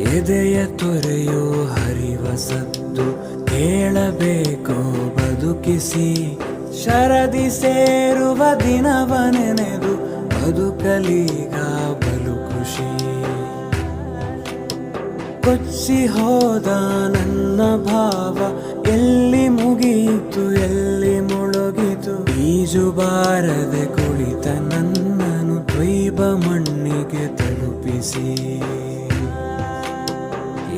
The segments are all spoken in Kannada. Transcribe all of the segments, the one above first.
ಎದೆಯ ತೊರೆಯೋ ಹರಿವ ಸದ್ದು, ಕೇಳಬೇಕೋ ಬದುಕಿಸಿ. ಶರದಿ ಸೇರುವ ದಿನವ ನೆನೆದು ಬದುಕಲೀಗ ಬಲು ಖುಷಿ. ಕೊಚ್ಚಿ ಹೋದ ನನ್ನ ಭಾವ, ಎಲ್ಲಿ ಮುಗಿಯಿತು ಎಲ್ಲಿ ಮುಳುಗಿತು? ಈಜು ಬಾರದೆ ಕುಳಿತ ನನ್ನನು ದ್ವೈಬ ಮಣ್ಣಿಗೆ ತಲುಪಿಸಿ.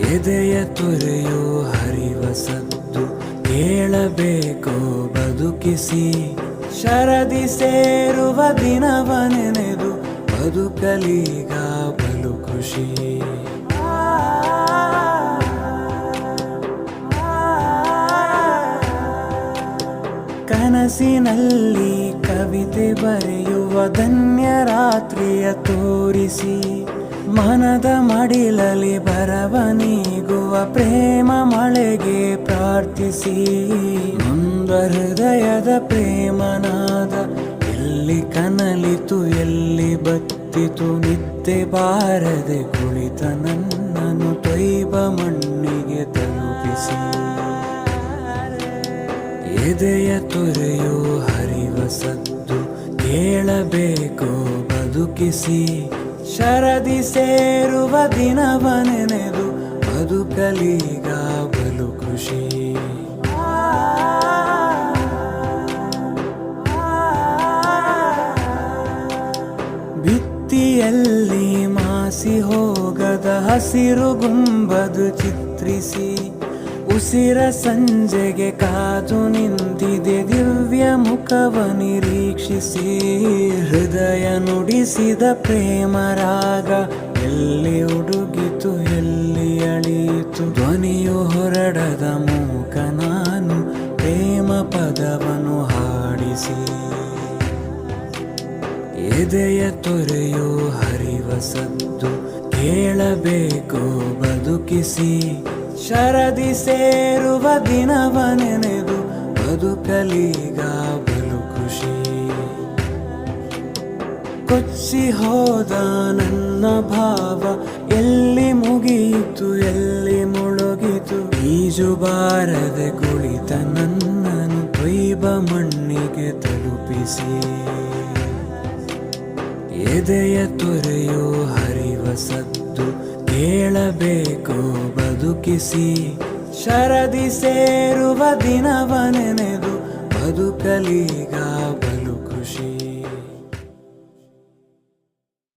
ಎದೆಯ ತೊರೆಯೋ ಹರಿವ ಸದ್ದು, ಕೇಳಬೇಕೋ ಬದುಕಿಸಿ. ಶರದಿ ಸೇರುವ ದಿನವ ನೆನೆದು, ಬದುಕಲೀಗ ಬಲು ಖುಷಿ. ಕನಸಿನಲ್ಲಿ ಕವಿತೆ ಬರೆಯುವ ಧನ್ಯ ರಾತ್ರಿಯ ತೋರಿಸಿ. ಮನದ ಮಡಿಲಲ್ಲಿ ಬರವ ನೀಗುವ ಪ್ರೇಮ ಮಳೆಗೆ ಪ್ರಾರ್ಥಿಸಿ. ನೊಂದ ಹೃದಯದ ಪ್ರೇಮನಾದ ಎಲ್ಲಿ ಕನಲಿತು, ಎಲ್ಲಿ ಬತ್ತಿತು, ನಿದ್ದೆ ಬಾರದೆ ಕುಳಿತ ನನ್ನನ್ನು ತೊಯ್ಬ ಮಣ್ಣಿಗೆ ತಲುಪಿಸಿ. ಎದೆಯ ತೊರೆಯೋ ಹರಿವ ಸದ್ದು ಕೇಳಬೇಕೋ, ಬದುಕಿಸಿ. ಶರದಿ ಸೇರುವ ದಿನವ ನೆನೆದು ಬದುಕಲೀಗ ಬಲು ಖುಷಿ. ಭಿತ್ತಿಯಲ್ಲಿ ಮಾಸಿ ಹೋಗದ ಹಸಿರು ಗುಂಬದು ಚಿತ್ರಿಸಿ, ಉಸಿರ ಸಂಜೆಗೆ ಕಾದು ನಿಂತಿದೆ ದಿವ್ಯ ಮುಖವ ನಿರೀಕ್ಷಿಸಿ ಹೃದಯ ನುಡಿಸಿದ ಪ್ರೇಮ ರಾಗ. ಎಲ್ಲಿ ಉಡುಗಿತು ಎಲ್ಲಿ ಅಳಿಯಿತು? ಧ್ವನಿಯು ಹೊರಡದ ಮೂಕ ನಾನು, ಪ್ರೇಮ ಪದವನ್ನು ಹಾಡಿಸಿ. ಎದೆಯ ತೊರೆಯು ಹರಿವ ಸದ್ದು, ಕೇಳಬೇಕು, ಬದುಕಿಸಿ. ಶರದಿ ಸೇರುವ ದಿನವ ನೆನೆದು ಬದುಕಲೀಗ ಕೊಚ್ಚಿ ಹೋದ ನನ್ನ ಭಾವ, ಎಲ್ಲಿ ಮುಗಿಯಿತು, ಎಲ್ಲಿ ಮುಳುಗಿತು? ಈಜು ಬಾರದೆ ಕುಳಿತ ನನ್ನನು ದ್ವೈಬ ಮಣ್ಣಿಗೆ ತಲುಪಿಸಿ. ಎದೆಯ ತೊರೆಯೋ ಹರಿವ ಸದ್ದು ಕೇಳಬೇಕೋ, ಬದುಕಿಸಿ. ಶರದಿ ಸೇರುವ ದಿನವ ನೆನೆದು ಬದುಕಲೀಗ ಬಲು ಖುಷಿ